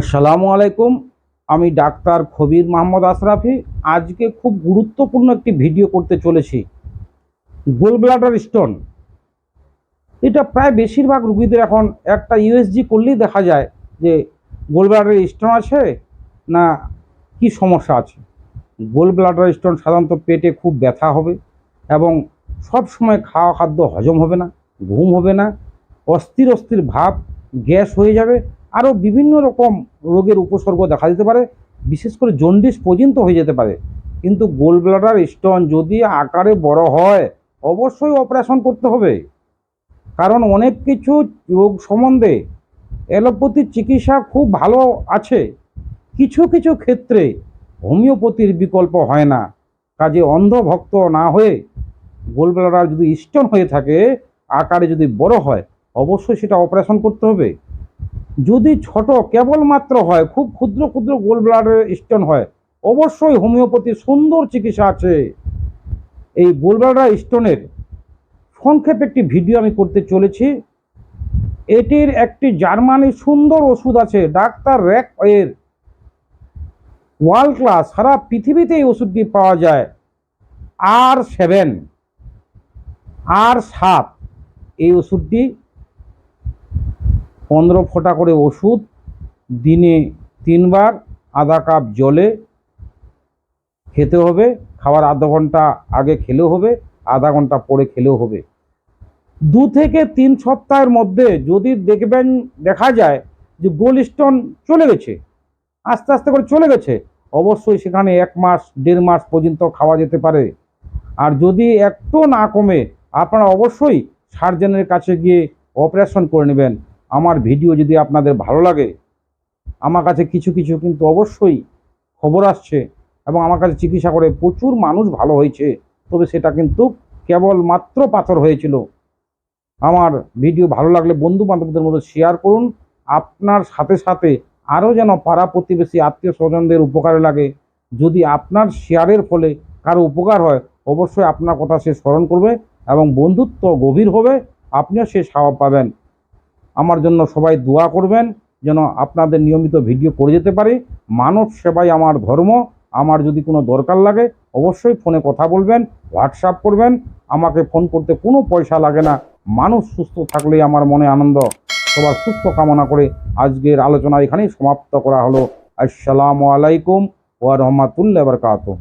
আসসালামু আলাইকুম, আমি ডাক্তার খবির মোহাম্মদ আশরাফি। আজকে খুব গুরুত্বপূর্ণ একটি ভিডিও করতে চলেছি। গোল ব্লাডার স্টোন এটা প্রায় বেশিরভাগ রুগীদের এখন একটা ইউএসজি করলেই দেখা যায় যে গোল ব্লাডার স্টোন আছে না কি সমস্যা আছে। গোল ব্লাডার স্টোন সাধারণত পেটে খুব ব্যথা হবে এবং সব সময় খাওয়া খাদ্য হজম হবে না, ঘুম হবে না, অস্থির অস্থির ভাব, গ্যাস হয়ে যাবে আরও বিভিন্ন রকম রোগের উপসর্গ দেখা দিতে পারে, বিশেষ করে জন্ডিস পর্যন্ত হয়ে যেতে পারে। কিন্তু গোল ব্লাডার স্টোন যদি আকারে বড় হয়, অবশ্যই অপারেশন করতে হবে। কারণ অনেক কিছু রোগ সম্বন্ধে অ্যালোপ্যাথির চিকিৎসা খুব ভালো আছে। কিছু কিছু ক্ষেত্রে হোমিওপ্যাথির বিকল্প হয় না। কাজে অন্ধভক্ত না হয়ে গোল ব্লাডার যদি স্টোন হয়ে থাকে, আকারে যদি বড় হয়, অবশ্যই সেটা অপারেশন করতে হবে। যদি ছোট কেবলমাত্র হয়, খুব ক্ষুদ্র ক্ষুদ্র গোল ব্লাডার স্টোন হয়, অবশ্যই হোমিওপ্যাথি সুন্দর চিকিৎসা আছে। এই গোল ব্লাডার স্টোনের সংক্ষেপে একটি ভিডিও আমি করতে চলেছি। এটির একটি জার্মানি সুন্দর ওষুধ আছে, ডাক্তার র্যাক এর ওয়ার্ল্ড ক্লাস সারা পৃথিবীতে এই ওষুধটি পাওয়া যায়। আর সেভেন আর সাত, এই ওষুধটি পনেরো ফোঁটা করে ওষুধ, দিনে তিনবার, আধা কাপ জলে খেতে হবে, খাওয়ার আধা ঘণ্টা আগে খেলেও হবে, আধা ঘণ্টা পরে খেলেও হবে। দু থেকে তিন সপ্তাহের মধ্যে যদি দেখবেন, দেখা যায় যে গোল স্টোন চলে গেছে, আস্তে আস্তে করে চলে গেছে, অবশ্যই সেখানে এক মাস, দেড় মাস পর্যন্ত খাওয়া যেতে পারে। আর যদি একটু না কমে, আপনারা অবশ্যই সার্জেনের কাছে গিয়ে অপারেশন করে নেবেন। আমার ভিডিও যদি আপনাদের ভালো লাগে, আমার কাছে কিছু কিছু কিন্তু অবশ্যই খবর আসছে এবং আমার কাছে চিকিৎসা করে প্রচুর মানুষ ভালো হয়েছে। তবে সেটা কিন্তু কেবল মাত্র পাথর হয়েছিল। আমার ভিডিও ভালো লাগলে বন্ধু বান্ধবদের মধ্যে শেয়ার করুন। আপনার সাথে সাথে আরও যেন পাড়া প্রতিবেশী, আত্মীয় স্বজনদের উপকারে লাগে। যদি আপনার শেয়ারের ফলে কারও উপকার হয়, অবশ্যই আপনার কথা সে স্মরণ করবে এবং বন্ধুত্ব গভীর হবে। আপনিও সে সাওয়া পাবেন। আমার জন্য সবাই দোয়া করবেন যেন আপনাদের নিয়মিত ভিডিও করে যেতে পারি। মানব সেবাই আমার ধর্ম। আমার যদি কোনো দরকার লাগে, অবশ্যই ফোনে কথা বলবেন, হোয়াটসঅ্যাপ করবেন। আমাকে ফোন করতে কোনো পয়সা লাগে না। মানুষ সুস্থ থাকলেই আমার মনে আনন্দ। সবার সুস্থ কামনা করে আজকের আলোচনা এখানেই সমাপ্ত করা হলো। আসসালামু আলাইকুম ওয়া রহমাতুল্লাহ বারকাতুহ।